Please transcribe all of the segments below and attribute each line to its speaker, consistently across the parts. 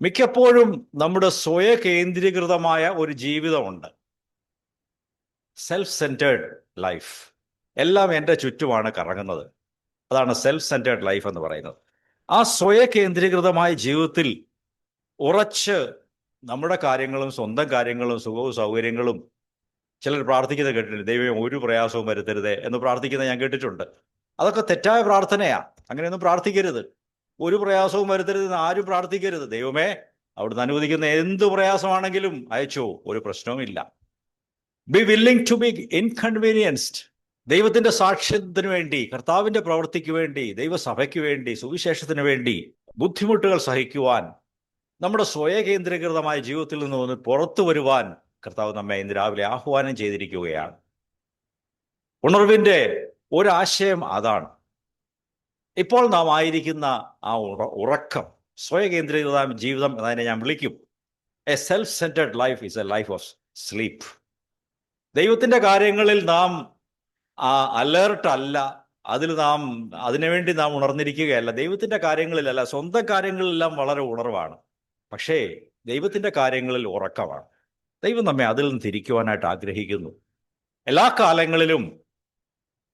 Speaker 1: മിക്കപ്പോഴും നമ്മുടെ സ്വയ കേന്ദ്രീകൃതമായ ഒരു ജീവിതമുണ്ട്. സെൽഫ് സെന്റേർഡ് ലൈഫ് എല്ലാം എന്റെ ചുറ്റുമാണ് കറങ്ങുന്നത്. അതാണ് സെൽഫ് സെന്റേർഡ് ലൈഫ് എന്ന് പറയുന്നത്. ആ സ്വയ കേന്ദ്രീകൃതമായ ജീവിതത്തിൽ ഉറച്ച് നമ്മുടെ കാര്യങ്ങളും സ്വന്തം കാര്യങ്ങളും സുഖവും സൗകര്യങ്ങളും ചിലർ പ്രാർത്ഥിക്കുന്നത് കേട്ടിട്ടുണ്ട് ദൈവം ഒരു പ്രയാസവും വരുത്തരുതേ എന്ന് പ്രാർത്ഥിക്കുന്നത് ഞാൻ കേട്ടിട്ടുണ്ട്. അതൊക്കെ തെറ്റായ പ്രാർത്ഥനയാണ് അങ്ങനെയൊന്നും പ്രാർത്ഥിക്കരുത്. ഒരു പ്രയാസവും വരുത്തരുതെന്ന് ആരും പ്രാർത്ഥിക്കരുത്. ദൈവമേ അവിടുന്ന് അനുവദിക്കുന്ന എന്ത് പ്രയാസമാണെങ്കിലും അയച്ചോ ഒരു പ്രശ്നവുമില്ല be willing to be inconvenienced ദൈവത്തിന്റെ സാക്ഷ്യത്തിന് വേണ്ടി കർത്താവിന്റെ പ്രവൃത്തിക്ക് വേണ്ടി ദൈവസഭയ്ക്ക് വേണ്ടി സുവിശേഷത്തിന് വേണ്ടി ബുദ്ധിമുട്ടുകൾ സഹിക്കുവാൻ നമ്മുടെ സ്വയകേന്ദ്രീകൃതമായ ജീവിതത്തിൽ നിന്ന് പുറത്തു വരുവാൻ കർത്താവ് നമ്മെ ഇന്ന് രാവിലെ ആഹ്വാനം ചെയ്തിരിക്കുകയാണ്. ഉണർവിന്റെ ഒരാശയം അതാണ്. ഇപ്പോൾ നാം ആയിരിക്കുന്ന ആ ഉറക്കം സ്വയകേന്ദ്രീകൃത ജീവിതം എന്നതിനെ ഞാൻ വിളിക്കും. A self centred life is a life of sleep ദൈവത്തിന്റെ കാര്യങ്ങളിൽ നാം ആ അലേർട്ട് അല്ല. അതിൽ നാം അതിനുവേണ്ടി നാം ഉണർന്നിരിക്കുകയല്ല. ദൈവത്തിന്റെ കാര്യങ്ങളിലല്ല. സ്വന്തം കാര്യങ്ങളിലെല്ലാം വളരെ ഉണർവാണ്. പക്ഷേ ദൈവത്തിന്റെ കാര്യങ്ങളിൽ ഉറക്കമാണ്. ദൈവം നമ്മെ അതിൽ നിന്ന് തിരിക്കുവാനായിട്ട് ആഗ്രഹിക്കുന്നു. എല്ലാ കാലങ്ങളിലും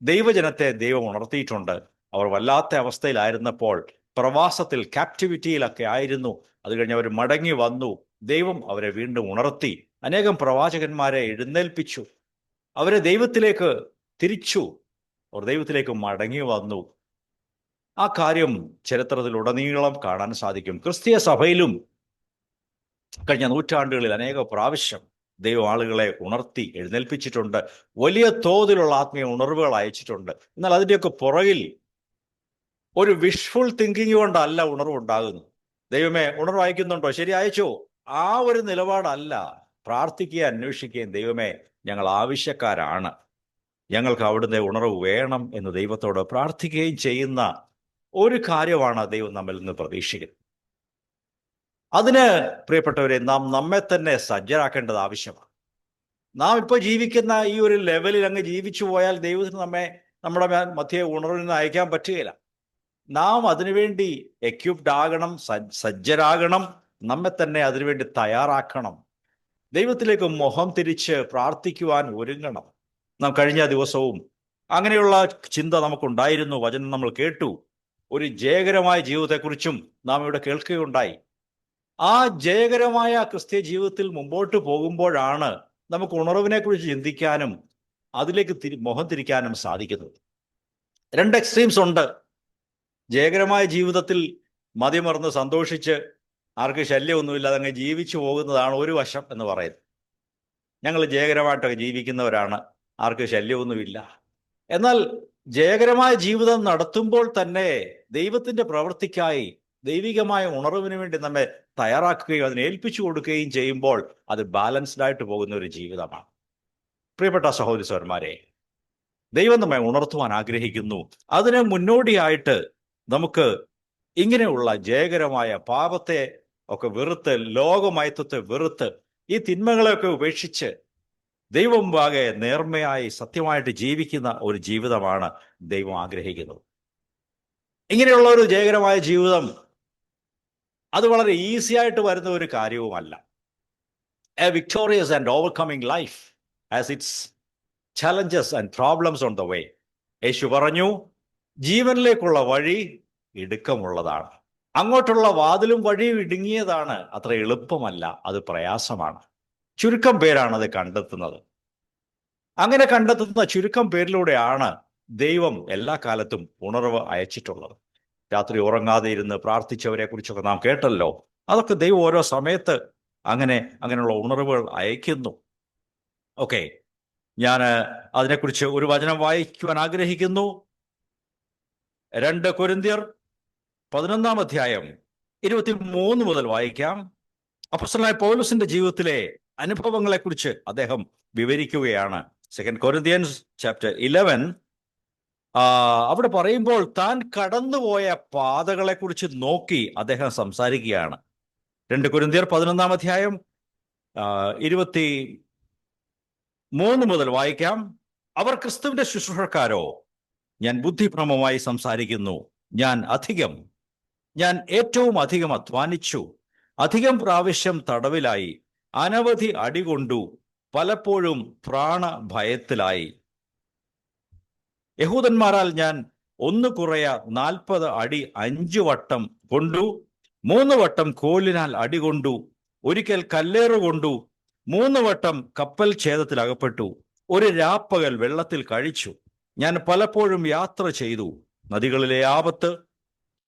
Speaker 1: ദൈവജനത്തെ ദൈവം ഉണർത്തിയിട്ടുണ്ട്. അവർ വല്ലാത്ത അവസ്ഥയിലായിരുന്നപ്പോൾ പ്രവാസത്തിൽ ക്യാപ്റ്റിവിറ്റിയിലൊക്കെ ആയിരുന്നു. അത് കഴിഞ്ഞ് അവർ മടങ്ങി വന്നു. ദൈവം അവരെ വീണ്ടും ഉണർത്തി. അനേകം പ്രവാചകന്മാരെ എഴുന്നേൽപ്പിച്ചു. അവരെ ദൈവത്തിലേക്ക് തിരിച്ചു. അവർ ദൈവത്തിലേക്ക് മടങ്ങി വന്നു. ആ കാര്യം ചരിത്രത്തിലുടനീളം കാണാൻ സാധിക്കും. ക്രിസ്തീയ സഭയിലും കഴിഞ്ഞ നൂറ്റാണ്ടുകളിൽ അനേക പ്രാവശ്യം ദൈവം ആളുകളെ ഉണർത്തി എഴുന്നേൽപ്പിച്ചിട്ടുണ്ട്. വലിയ തോതിലുള്ള ആത്മീയ ഉണർവുകൾ അയച്ചിട്ടുണ്ട്. എന്നാൽ അതിന്റെയൊക്കെ പുറകിൽ ഒരു വിഷ്ഫുൾ തിങ്കിങ് കൊണ്ടല്ല ഉണർവുണ്ടാകുന്നു ദൈവമേ ഉണർവ് അയക്കുന്നുണ്ടോ? ശരി അയച്ചോ. ആ ഒരു നിലപാടല്ല പ്രാർത്ഥിക്കുകയും അന്വേഷിക്കുകയും ദൈവമേ ഞങ്ങൾ ആവശ്യക്കാരാണ്. ഞങ്ങൾക്ക് അവിടുന്ന് ഉണർവ് വേണം എന്ന് ദൈവത്തോട് പ്രാർത്ഥിക്കുകയും ചെയ്യുന്ന ഒരു കാര്യമാണ് ദൈവം നമ്മിൽ നിന്ന് പ്രതീക്ഷിക്കുന്നത്. അതിന് പ്രിയപ്പെട്ടവരെ നാം നമ്മെ തന്നെ സജ്ജരാക്കേണ്ടത് ആവശ്യമാണ്. നാം ഇപ്പോൾ ജീവിക്കുന്ന ഈ ഒരു ലെവലിൽ അങ്ങ് ജീവിച്ചു പോയാൽ ദൈവത്തിന് നമ്മെ നമ്മുടെ മധ്യ ഉണർവിൽ നിന്ന് അയക്കാൻ പറ്റുകയില്ല. നാം അതിനുവേണ്ടി എക്യുപ്ഡ് ആകണം സജ്ജരാകണം നമ്മെ തന്നെ അതിനുവേണ്ടി തയ്യാറാക്കണം. ദൈവത്തിലേക്ക് മുഖം തിരിച്ച് പ്രാർത്ഥിക്കുവാൻ ഒരുങ്ങണം. നാം കഴിഞ്ഞ ദിവസവും അങ്ങനെയുള്ള ചിന്ത നമുക്കുണ്ടായിരുന്നു വചനം നമ്മൾ കേട്ടു. ഒരു ജയകരമായ ജീവിതത്തെക്കുറിച്ചും നാം ഇവിടെ കേൾക്കുകയുണ്ടായി. ആ ജയകരമായ ക്രിസ്ത്യ ജീവിതത്തിൽ മുമ്പോട്ട് പോകുമ്പോഴാണ് നമുക്ക് ഉണർവിനെ കുറിച്ച് ചിന്തിക്കാനും അതിലേക്ക് തിരി മുഖം തിരിക്കാനും സാധിക്കുന്നത്. രണ്ട് എക്സ്ട്രീംസ് ഉണ്ട്. ജയകരമായ ജീവിതത്തിൽ മതിമറന്ന് സന്തോഷിച്ച് ആർക്ക് ശല്യമൊന്നുമില്ലാതെ അങ്ങ് ജീവിച്ചു പോകുന്നതാണ് ഒരു വശം എന്ന് പറയുന്നത്. ഞങ്ങൾ ജയകരമായിട്ടൊക്കെ ജീവിക്കുന്നവരാണ് ആർക്ക് ശല്യമൊന്നുമില്ല. എന്നാൽ ജയകരമായ ജീവിതം നടത്തുമ്പോൾ തന്നെ ദൈവത്തിന്റെ പ്രവൃത്തിക്കായി ദൈവികമായ ഉണർവിന് വേണ്ടി നമ്മെ തയ്യാറാക്കുകയും അതിനെ ഏൽപ്പിച്ചു കൊടുക്കുകയും ചെയ്യുമ്പോൾ അത് ബാലൻസ്ഡ് ആയിട്ട് പോകുന്ന ഒരു ജീവിതമാണ്. പ്രിയപ്പെട്ട സഹോദരി സഹോദരന്മാരെ ദൈവം നമ്മെ ഉണർത്തുവാൻ ആഗ്രഹിക്കുന്നു. അതിന് മുന്നോടിയായിട്ട് നമുക്ക് ഇങ്ങനെയുള്ള ജയകരമായ പാപത്തെ ഒക്കെ വെറുത്ത് ലോകമയത്വത്തെ വെറുത്ത് ഈ തിന്മകളെയൊക്കെ ഉപേക്ഷിച്ച് ദൈവം വാകെ നേർമയായി സത്യമായിട്ട് ജീവിക്കുന്ന ഒരു ജീവിതമാണ് ദൈവം ആഗ്രഹിക്കുന്നത്. ഇങ്ങനെയുള്ള ഒരു ജയകരമായ ജീവിതം അത് വളരെ ഈസി ആയിട്ട് വരുന്ന ഒരു കാര്യവുമല്ല. A victorious and overcoming life as its challenges and problems on the way Yeshu പറഞ്ഞു ജീവനിലേക്കുള്ള വഴി ഇടുക്കമുള്ളതാണ്. അങ്ങോട്ടുള്ള വാതിലും വഴിയും ഇടുങ്ങിയതാണ്. അത്ര എളുപ്പമല്ല. അത് പ്രയാസമാണ്. ചുരുക്കം പേരാണ് അത് കണ്ടെത്തുന്നത്. അങ്ങനെ കണ്ടെത്തുന്ന ചുരുക്കം പേരിലൂടെയാണ് ദൈവം എല്ലാ കാലത്തും ഉണർവ് അയച്ചിട്ടുള്ളത്. രാത്രി ഉറങ്ങാതെ ഇരുന്ന് പ്രാർത്ഥിച്ചവരെ കുറിച്ചൊക്കെ നാം കേട്ടല്ലോ. അതൊക്കെ ദൈവം ഓരോ സമയത്ത് അങ്ങനെ അങ്ങനെയുള്ള ഉണർവുകൾ അയക്കുന്നു ഓക്കെ. ഞാൻ അതിനെക്കുറിച്ച് ഒരു വചനം വായിക്കുവാൻ ആഗ്രഹിക്കുന്നു. രണ്ട് കൊരിന്തിയർ പതിനൊന്നാം അധ്യായം ഇരുപത്തി മൂന്ന് മുതൽ വായിക്കാം. അപ്പസ്തലനായ പൗലോസിന്റെ ജീവിതത്തിലെ അനുഭവങ്ങളെക്കുറിച്ച് അദ്ദേഹം വിവരിക്കുകയാണ്. സെക്കൻഡ് കൊരിന്തിയൻസ് ചാപ്റ്റർ ഇലവൻ അവിടെ പറയുമ്പോൾ താൻ കടന്നുപോയ പാതകളെക്കുറിച്ച് നോക്കി അദ്ദേഹം സംസാരിക്കുകയാണ്. രണ്ട് കുരുന്തിയർ പതിനൊന്നാം അധ്യായം ഇരുപത്തി മൂന്ന് മുതൽ വായിക്കാം. അവർ ക്രിസ്തുവിന്റെ ശുശ്രൂഷക്കാരോ? ഞാൻ ബുദ്ധിഭ്രമമായി സംസാരിക്കുന്നു. ഞാൻ അധികം ഞാൻ ഏറ്റവും അധികം അധ്വാനിച്ചു. അധികം പ്രാവശ്യം തടവിലായി. അനവധി അടികൊണ്ടു പലപ്പോഴും പ്രാണഭയത്തിലായി. യഹൂദന്മാരാൽ ഞാൻ ഒന്ന് കുറയ നാൽപ്പത് അടി അഞ്ചു വട്ടം കൊണ്ടു മൂന്ന് വട്ടം കോലിനാൽ അടി കൊണ്ടു ഒരിക്കൽ കല്ലേറ് കൊണ്ടു മൂന്ന് വട്ടം കപ്പൽ ഛേദത്തിൽ അകപ്പെട്ടു ഒരു രാപ്പകൽ വെള്ളത്തിൽ കഴിച്ചു. ഞാൻ പലപ്പോഴും യാത്ര ചെയ്തു. നദികളിലെ ആപത്ത്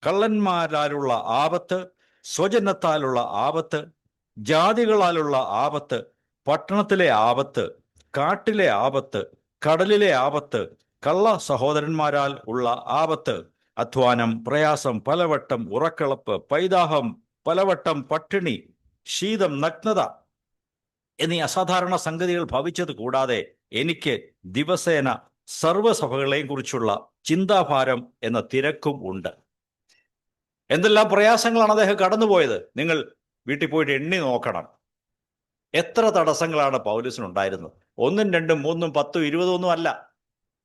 Speaker 1: കള്ളന്മാരാലുള്ള ആപത്ത് സ്വജനത്താലുള്ള ആപത്ത് ജാതികളാലുള്ള ആപത്ത് പട്ടണത്തിലെ ആപത്ത് കാട്ടിലെ ആപത്ത് കടലിലെ ആപത്ത് കള്ള സഹോദരന്മാരാൽ ഉള്ള ആപത്ത് അധ്വാനം പ്രയാസം പലവട്ടം ഉറക്കളപ്പ് പൈതാഹം പലവട്ടം പട്ടിണി ശീതം നഗ്നത എന്നീ അസാധാരണ സംഗതികൾ ഭവിച്ചത് കൂടാതെ എനിക്ക് ദിവസേന സർവസഭകളെയും കുറിച്ചുള്ള ചിന്താഭാരം എന്ന തിരക്കും ഉണ്ട്. എന്തെല്ലാം പ്രയാസങ്ങളാണ് അദ്ദേഹം കടന്നുപോയത്? നിങ്ങൾ വീട്ടിൽ പോയിട്ട് എണ്ണി നോക്കണം. എത്ര തടസ്സങ്ങളാണ് പൗലൂസിനുണ്ടായിരുന്നത്? ഒന്നും രണ്ടും മൂന്നും പത്തും ഇരുപതും ഒന്നും അല്ല.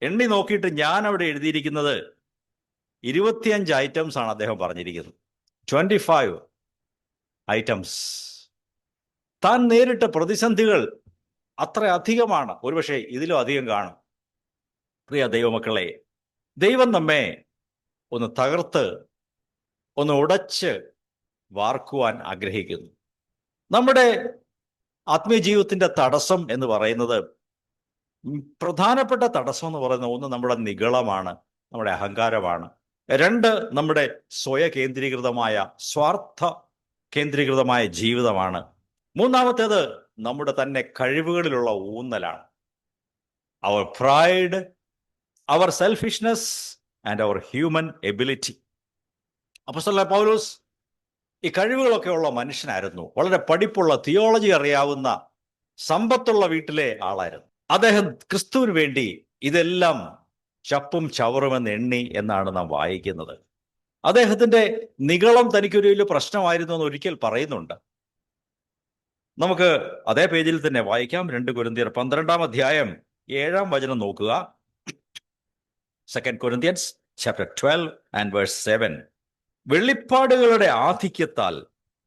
Speaker 1: എണ്ണി നോക്കിയിട്ട് ഞാൻ അവിടെ എഴുതിയിരിക്കുന്നത് ഇരുപത്തിയഞ്ച് ഐറ്റംസ് ആണ് അദ്ദേഹം പറഞ്ഞിരിക്കുന്നത്. ട്വന്റി ഫൈവ് ഐറ്റംസ് താൻ നേരിട്ട പ്രതിസന്ധികൾ അത്ര അധികമാണ്. ഒരുപക്ഷെ ഇതിലും അധികം കാണും. പ്രിയ ദൈവമക്കളെ ദൈവം നമ്മെ ഒന്ന് തകർത്ത് ഒന്ന് ഉടച്ച് വാർക്കുവാൻ ആഗ്രഹിക്കുന്നു. നമ്മുടെ ആത്മീയ ജീവിതത്തിന്റെ തടസ്സം എന്ന് പറയുന്നത് പ്രധാനപ്പെട്ട തടസ്സം എന്ന് പറയുന്ന ഒന്ന് നമ്മുടെ നിഗളമാണ് നമ്മുടെ അഹങ്കാരമാണ്. രണ്ട് നമ്മുടെ സ്വയ കേന്ദ്രീകൃതമായ സ്വാർത്ഥ കേന്ദ്രീകൃതമായ ജീവിതമാണ്. മൂന്നാമത്തേത് നമ്മുടെ തന്നെ കഴിവുകളിലുള്ള ഊന്നലാണ്. അവർ പ്രൈഡ് അവർ സെൽഫിഷ്നെസ് ആൻഡ് അവർ ഹ്യൂമൻ എബിലിറ്റി അപ്പസ്തല പൗലോസ് ഈ കഴിവുകളൊക്കെ ഉള്ള മനുഷ്യനായിരുന്നു. വളരെ പഠിപ്പുള്ള തിയോളജി അറിയാവുന്ന സമ്പത്തുള്ള വീട്ടിലെ ആളായിരുന്നു. അദ്ദേഹം ക്രിസ്തുവിന് വേണ്ടി ഇതെല്ലാം ചപ്പും ചവറുമെന്ന് എണ്ണി എന്നാണ് നാം വായിക്കുന്നത്. അദ്ദേഹത്തിന്റെ നികളം തനിക്കൊരു വലിയ പ്രശ്നമായിരുന്നു എന്ന് ഒരിക്കൽ പറയുന്നുണ്ട്. നമുക്ക് അതേ പേജിൽ തന്നെ വായിക്കാം. രണ്ട് കുരുന്തിയർ പന്ത്രണ്ടാം അധ്യായം ഏഴാം വചനം നോക്കുക. Second Corinthians chapter twelve and verse seven വെളിപ്പാടുകളുടെ ആധിക്യത്താൽ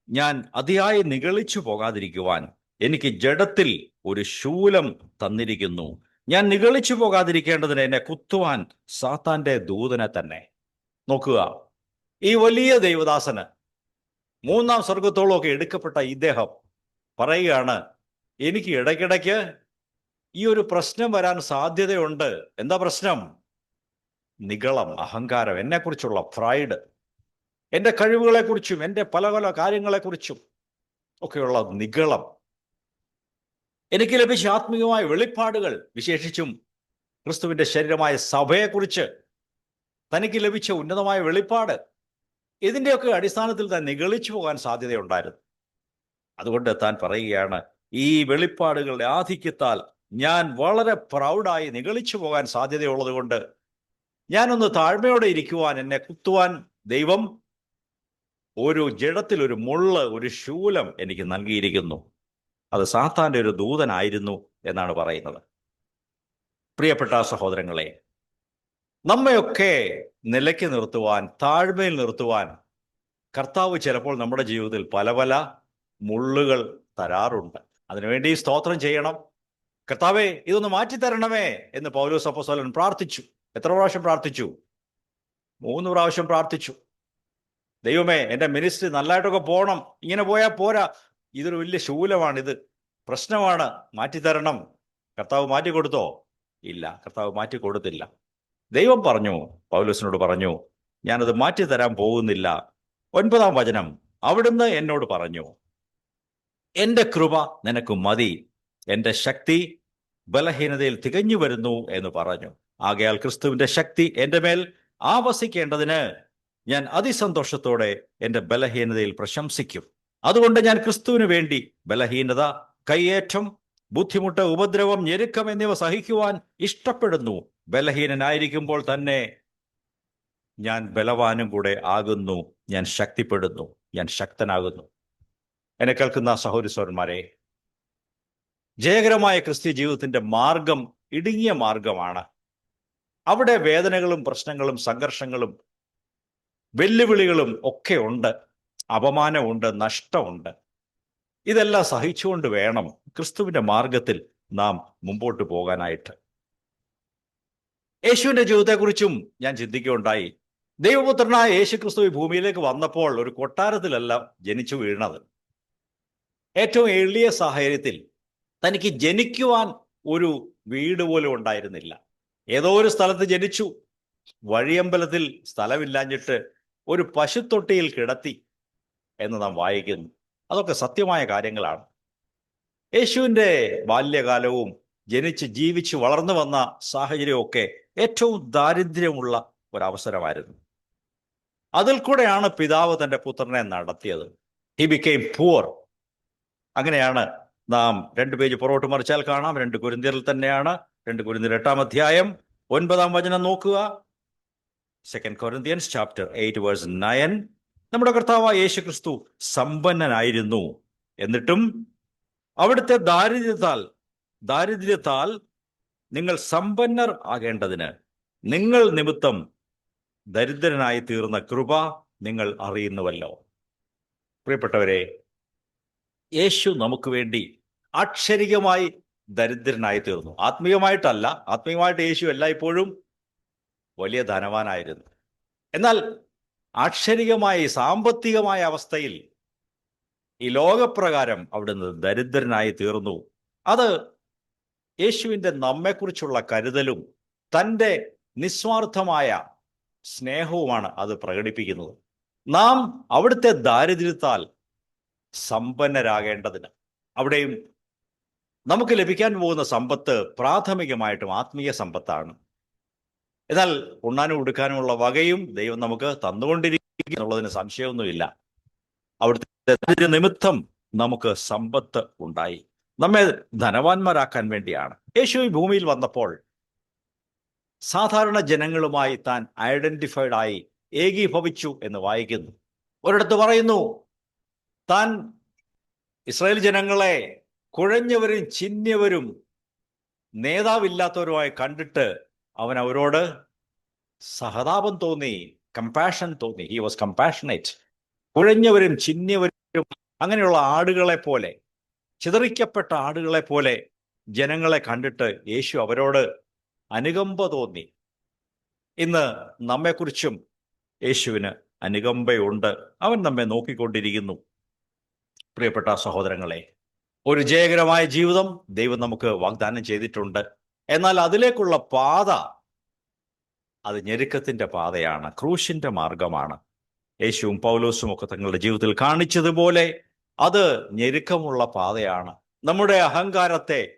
Speaker 1: ഞാൻ അതിയായി നിഗളിച്ചു പോകാതിരിക്കുവാൻ എനിക്ക് ജഡത്തിൽ ഒരു ശൂലം തന്നിരിക്കുന്നു. ഞാൻ നിഗളിച്ചു പോകാതിരിക്കേണ്ടതിന് എന്നെ കുത്തുവാൻ സാത്താന്റെ ദൂതനെ തന്നെ. നോക്കുക. ഈ വലിയ ദൈവദാസന് മൂന്നാം സ്വർഗത്തോളമൊക്കെ എടുക്കപ്പെട്ട ഇദ്ദേഹം പറയുകയാണ് എനിക്ക് ഇടയ്ക്കിടയ്ക്ക് ഈ ഒരു പ്രശ്നം വരാൻ സാധ്യതയുണ്ട്. എന്താ പ്രശ്നം? നിഗളം അഹങ്കാരം എന്നെക്കുറിച്ചുള്ള ഫ്രൈഡ് എന്റെ കഴിവുകളെക്കുറിച്ചും എന്റെ പല പല കാര്യങ്ങളെക്കുറിച്ചും ഒക്കെയുള്ള നിഗളം. എനിക്ക് ലഭിച്ച ആത്മീയമായ വെളിപ്പാടുകൾ വിശേഷിച്ചും ക്രിസ്തുവിന്റെ ശരീരമായ സഭയെക്കുറിച്ച് തനിക്ക് ലഭിച്ച ഉന്നതമായ വെളിപ്പാട് ഇതിന്റെയൊക്കെ അടിസ്ഥാനത്തിൽ താൻ നിഗളിച്ചു പോകാൻ സാധ്യതയുണ്ടായിരുന്നു. അതുകൊണ്ട് താൻ പറയുകയാണ് ഈ വെളിപ്പാടുകളുടെ ആധിക്യത്താൽ ഞാൻ വളരെ പ്രൗഡായി നിഗളിച്ചു പോകാൻ സാധ്യതയുള്ളത് കൊണ്ട് ഞാനൊന്ന് താഴ്മയോടെ ഇരിക്കുവാൻ എന്നെ കുത്തുവാൻ ദൈവം ഒരു ജഡത്തിൽ ഒരു മുള്ള് ഒരു ശൂലം എനിക്ക് നൽകിയിരിക്കുന്നു. അത് സാത്താന്റെ ഒരു ദൂതനായിരുന്നു എന്നാണ് പറയുന്നത്. പ്രിയപ്പെട്ട സഹോദരങ്ങളെ നമ്മയൊക്കെ നിലയ്ക്ക് നിർത്തുവാൻ താഴ്മയിൽ നിർത്തുവാൻ കർത്താവ് ചിലപ്പോൾ നമ്മുടെ ജീവിതത്തിൽ പല പല മുള്ളുകൾ തരാറുണ്ട്. അതിനുവേണ്ടി സ്തോത്രം ചെയ്യണം. കർത്താവെ ഇതൊന്ന് മാറ്റിത്തരണമേ എന്ന് പൗലോസ് അപ്പസോലൻ പ്രാർത്ഥിച്ചു. എത്ര പ്രാവശ്യം പ്രാർത്ഥിച്ചു? മൂന്ന് പ്രാവശ്യം പ്രാർത്ഥിച്ചു. ദൈവമേ എന്റെ മിനിസ്ട്രി നല്ലതായിട്ടൊക്കെ പോകണം. ഇങ്ങനെ പോയാൽ പോരാ. ഇതൊരു വലിയ ശൂലമാണ് ഇത് പ്രശ്നമാണ്. മാറ്റിത്തരണം. കർത്താവ് മാറ്റി കൊടുത്തോ? ഇല്ല. കർത്താവ് മാറ്റി കൊടുത്തില്ല. ദൈവം പറഞ്ഞു പൗലോസിനോട് പറഞ്ഞു ഞാനത് മാറ്റി തരാൻ പോകുന്നില്ല. ഒൻപതാം വചനം. അവിടുന്ന് എന്നോട് പറഞ്ഞു എന്റെ കൃപ നിനക്ക് മതി. എന്റെ ശക്തി ബലഹീനതയിൽ തികഞ്ഞു വരുന്നു എന്ന് പറഞ്ഞു. ആകയാൽ ക്രിസ്തുവിന്റെ ശക്തി എന്റെ മേൽ ആവസിക്കേണ്ടതിന് ഞാൻ അതിസന്തോഷത്തോടെ എന്റെ ബലഹീനതയിൽ പ്രശംസിക്കും. അതുകൊണ്ട് ഞാൻ ക്രിസ്തുവിന് വേണ്ടി ബലഹീനത കയ്യേറ്റം ബുദ്ധിമുട്ട് ഉപദ്രവം ഞെരുക്കം എന്നിവ സഹിക്കുവാൻ ഇഷ്ടപ്പെടുന്നു. ബലഹീനനായിരിക്കുമ്പോൾ തന്നെ ഞാൻ ബലവാനും കൂടെ ആകുന്നു. ഞാൻ ശക്തിപ്പെടുന്നു. ഞാൻ ശക്തനാകുന്നു. എന്നെ കേൾക്കുന്ന സഹോദരന്മാരെ ജയകരമായ ക്രിസ്ത്യ ജീവിതത്തിന്റെ മാർഗം ഇടുങ്ങിയ മാർഗമാണ്. അവിടെ വേദനകളും പ്രശ്നങ്ങളും സംഘർഷങ്ങളും വെല്ലുവിളികളും ഒക്കെ ഉണ്ട്. അപമാനമുണ്ട് നഷ്ടമുണ്ട്. ഇതെല്ലാം സഹിച്ചുകൊണ്ട് വേണം ക്രിസ്തുവിന്റെ മാർഗത്തിൽ നാം മുമ്പോട്ട് പോകാനായിട്ട്. യേശുവിന്റെ ജീവിതത്തെക്കുറിച്ചും ഞാൻ ചിന്തിക്കുകയുണ്ടായി. ദൈവപുത്രനായ യേശു ക്രിസ്തു ഈ ഭൂമിയിലേക്ക് വന്നപ്പോൾ ഒരു കൊട്ടാരത്തിലല്ല ജനിച്ചു വീണത്. ഏറ്റവും എളിയ സാഹചര്യത്തിൽ തനിക്ക് ജനിക്കുവാൻ ഒരു വീട് പോലും ഉണ്ടായിരുന്നില്ല. ഏതോ ഒരു സ്ഥലത്ത് ജനിച്ചു. വഴിയമ്പലത്തിൽ സ്ഥലമില്ലാഞ്ഞിട്ട് ഒരു പശുത്തൊട്ടിയിൽ കിടത്തി. എന്ന് നാം വായിക്കുന്നു. അതൊക്കെ സത്യമായ കാര്യങ്ങളാണ്. യേശുവിന്റെ ബാല്യകാലവും ജനിച്ച് ജീവിച്ച് വളർന്നു വന്ന സാഹചര്യമൊക്കെ ഏറ്റവും ദാരിദ്ര്യമുള്ള ഒരവസരമായിരുന്നു. അതിൽ കൂടെയാണ് പിതാവ് തന്റെ പുത്രനെ നടത്തിയത്. ഹി ബിക്കെയിം പൂർ അങ്ങനെയാണ് നാം രണ്ട് പേജ് പുറകോട്ട് മറിച്ചാൽ കാണാം. രണ്ട് കുരുന്തിരിൽ തന്നെയാണ്. രണ്ട് കുരിന്തിയർ എട്ടാം അധ്യായം ഒൻപതാം വചനം നോക്കുക. Second Corinthians chapter eight verse nine നമ്മുടെ കർത്താവായ യേശു ക്രിസ്തു സമ്പന്നനായിരുന്നു. എന്നിട്ടും അവിടുത്തെ ദാരിദ്ര്യത്താൽ ദാരിദ്ര്യത്താൽ നിങ്ങൾ സമ്പന്നർ ആകേണ്ടതിന് നിങ്ങൾ നിമിത്തം ദരിദ്രനായി തീർന്ന കൃപ നിങ്ങൾ അറിയുന്നുവല്ലോ. പ്രിയപ്പെട്ടവരെ യേശു നമുക്ക് വേണ്ടി അക്ഷരികമായി ദരിദ്രനായി തീർന്നു. ആത്മീയമായിട്ടല്ല ആത്മീയമായിട്ട് യേശു എല്ലായ്പ്പോഴും വലിയ ധനവാനായിരുന്നു. എന്നാൽ അക്ഷരികമായി സാമ്പത്തികമായ അവസ്ഥയിൽ ഈ ലോകപ്രകാരം അവിടുന്ന് ദരിദ്രനായി തീർന്നു. അത് യേശുവിന്റെ നമ്മെക്കുറിച്ചുള്ള കരുതലും തന്റെ നിസ്വാർത്ഥമായ സ്നേഹവുമാണ് അത് പ്രകടിപ്പിക്കുന്നത്. നാം അവിടുത്തെ ദാരിദ്ര്യത്താൽ സമ്പന്നരാകേണ്ടതിന് അവിടെയും നമുക്ക് ലഭിക്കാൻ പോകുന്ന സമ്പത്ത് പ്രാഥമികമായിട്ടും ആത്മീയ സമ്പത്താണ്. എന്നാൽ ഉണ്ണാനും ഉടുക്കാനുമുള്ള വകയും ദൈവം നമുക്ക് തന്നുകൊണ്ടിരിക്കുക എന്നുള്ളതിന് സംശയമൊന്നുമില്ല. അവിടുത്തെ നിമിത്തം നമുക്ക് സമ്പത്ത് ഉണ്ടായി. നമ്മെ ധനവാന്മാരാക്കാൻ വേണ്ടിയാണ്. യേശു ഈ ഭൂമിയിൽ വന്നപ്പോൾ സാധാരണ ജനങ്ങളുമായി താൻ ഐഡന്റിഫൈഡ് ആയി ഏകീഭവിച്ചു എന്ന് വായിക്കുന്നു. ഒരിടത്ത് പറയുന്നു താൻ ഇസ്രായേൽ ജനങ്ങളെ കുഴഞ്ഞവരും ചിന്യവരും നേതാവില്ലാത്തവരുമായി കണ്ടിട്ട് അവൻ അവരോട് സഹതാപം തോന്നി കമ്പാഷൻ തോന്നി. ഹി വാസ് കമ്പാഷനേറ്റ് കുഴഞ്ഞവരും ചിന്നിയവരും അങ്ങനെയുള്ള ആടുകളെ പോലെ ചിതറിക്കപ്പെട്ട ആടുകളെ പോലെ ജനങ്ങളെ കണ്ടിട്ട് യേശു അവരോട് അനുകമ്പ തോന്നി. ഇന്ന് നമ്മെക്കുറിച്ചും യേശുവിന് അനുകമ്പയുണ്ട്. അവൻ നമ്മെ നോക്കിക്കൊണ്ടിരിക്കുന്നു. പ്രിയപ്പെട്ട സഹോദരങ്ങളെ ഒരു ജയകരമായ ജീവിതം ദൈവം നമുക്ക് വാഗ്ദാനം ചെയ്തിട്ടുണ്ട്. എന്നാൽ അതിലേക്കുള്ള പാത അത് ഞെരുക്കത്തിന്റെ പാതയാണ് ക്രൂശിന്റെ മാർഗമാണ്. യേശുവും പൗലോസും ഒക്കെ തങ്ങളുടെ ജീവിതത്തിൽ കാണിച്ചതുപോലെ അത് ഞെരുക്കമുള്ള പാതയാണ്. നമ്മുടെ അഹങ്കാരത്തെ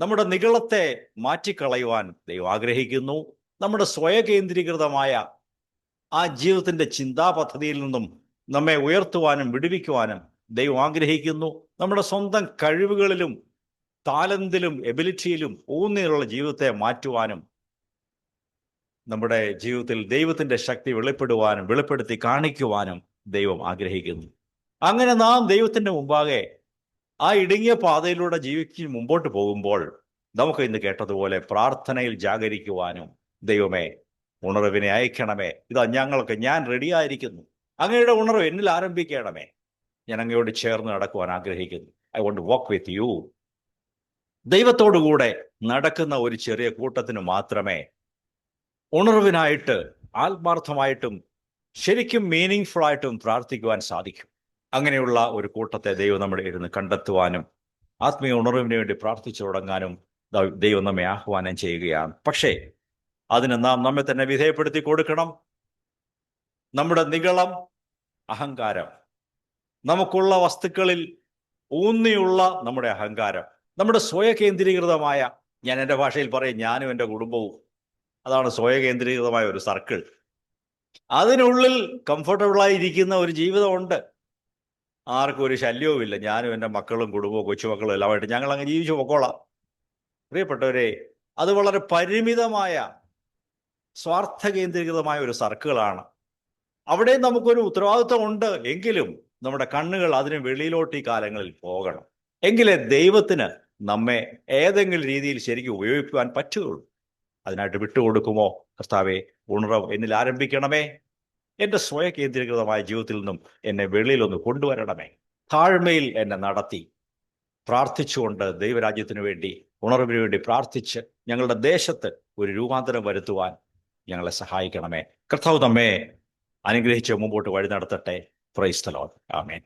Speaker 1: നമ്മുടെ നികളത്തെ മാറ്റിക്കളയുവാൻ ദൈവം ആഗ്രഹിക്കുന്നു. നമ്മുടെ സ്വയകേന്ദ്രീകൃതമായ ആ ജീവിതത്തിന്റെ ചിന്താ പദ്ധതിയിൽ നിന്നും നമ്മെ ഉയർത്തുവാനും വിടുവിക്കുവാനും ദൈവം ആഗ്രഹിക്കുന്നു. നമ്മുടെ സ്വന്തം കഴിവുകളിലും താലന്തിലും എബിലിറ്റിയിലും ഊന്നിയുള്ള ജീവിതത്തെ മാറ്റുവാനും നമ്മുടെ ജീവിതത്തിൽ ദൈവത്തിന്റെ ശക്തി വെളിപ്പെടുവാനും വെളിപ്പെടുത്തി കാണിക്കുവാനും ദൈവം ആഗ്രഹിക്കുന്നു. അങ്ങനെ നാം ദൈവത്തിന്റെ മുമ്പാകെ ആ ഇടുങ്ങിയ പാതയിലൂടെ ജീവിച്ച് മുമ്പോട്ട് പോകുമ്പോൾ നമുക്ക് ഇന്ന് കേട്ടതുപോലെ പ്രാർത്ഥനയിൽ ജാഗരിക്കുവാനും ദൈവമേ ഉണർവിനെ അയക്കണമേ. ഇതാ ഞങ്ങൾക്ക് ഞാൻ റെഡിയായിരിക്കുന്നു അങ്ങയുടെ ഉണർവ് എന്നിൽ ആരംഭിക്കണമേ. ഞാൻ അങ്ങയോട് ചേർന്ന് നടക്കുവാൻ ആഗ്രഹിക്കുന്നു. I want walk with you ദൈവത്തോടുകൂടെ നടക്കുന്ന ഒരു ചെറിയ കൂട്ടത്തിന് മാത്രമേ ഉണർവിനായിട്ട് ആത്മാർത്ഥമായിട്ടും ശരിക്കും മീനിങ്ഫുൾ ആയിട്ടും പ്രാർത്ഥിക്കുവാൻ സാധിക്കും. അങ്ങനെയുള്ള ഒരു കൂട്ടത്തെ ദൈവം നമ്മുടെ ഇരുന്ന് കണ്ടെത്തുവാനും ആത്മീയ ഉണർവിന് വേണ്ടി പ്രാർത്ഥിച്ചു തുടങ്ങാനും ദൈവം നമ്മെ ആഹ്വാനം ചെയ്യുകയാണ്. പക്ഷേ അതിന് നാം നമ്മെ തന്നെ വിധേയപ്പെടുത്തി കൊടുക്കണം. നമ്മുടെ നികളം അഹങ്കാരം നമുക്കുള്ള വസ്തുക്കളിൽ ഊന്നിയുള്ള നമ്മുടെ അഹങ്കാരം നമ്മുടെ സ്വയകേന്ദ്രീകൃതമായ ഞാൻ എന്റെ ഭാഷയിൽ പറയും ഞാനും എന്റെ കുടുംബവും. അതാണ് സ്വയകേന്ദ്രീകൃതമായ ഒരു സർക്കിൾ. അതിനുള്ളിൽ കംഫർട്ടബിളായി ഇരിക്കുന്ന ഒരു ജീവിതമുണ്ട്. ആർക്കും ഒരു ശല്യവുമില്ല ഞാനും എന്റെ മക്കളും കുടുംബവും കൊച്ചുമക്കളും എല്ലാമായിട്ട് ഞങ്ങൾ അങ്ങ് ജീവിച്ചു പൊക്കോളാം. പ്രിയപ്പെട്ടവരെ അത് വളരെ പരിമിതമായ സ്വാർത്ഥ കേന്ദ്രീകൃതമായ ഒരു സർക്കിളാണ്. അവിടെ നമുക്കൊരു ഉത്തരവാദിത്വം ഉണ്ട് എങ്കിലും നമ്മുടെ കണ്ണുകൾ അതിന് വെളിയിലോട്ട് ഈ കാലങ്ങളിൽ പോകണം. എങ്കിലേ ദൈവത്തിന് നമ്മെ ഏതെങ്കിലും രീതിയിൽ ശരിക്കും ഉപയോഗിക്കുവാൻ പറ്റുകയുള്ളൂ. അതിനായിട്ട് വിട്ടുകൊടുക്കുമോ? കർത്താവെ ഉണർവ് എന്നിൽ ആരംഭിക്കണമേ. എന്റെ സ്വയ കേന്ദ്രീകൃതമായ ജീവിതത്തിൽ നിന്നും എന്നെ വെളിയിലൊന്ന് കൊണ്ടുവരണമേ. താഴ്മയിൽ എന്നെ നടത്തി. പ്രാർത്ഥിച്ചുകൊണ്ട് ദൈവരാജ്യത്തിന് വേണ്ടി ഉണർവിന് വേണ്ടി പ്രാർത്ഥിച്ച് ഞങ്ങളുടെ ദേശത്ത് ഒരു രൂപാന്തരം വരുത്തുവാൻ ഞങ്ങളെ സഹായിക്കണമേ. കർത്താവ് നമ്മെ അനുഗ്രഹിച്ച് മുമ്പോട്ട് വഴി നടത്തട്ടെ. പ്രൈസ്തലോൺ ആമേൻ.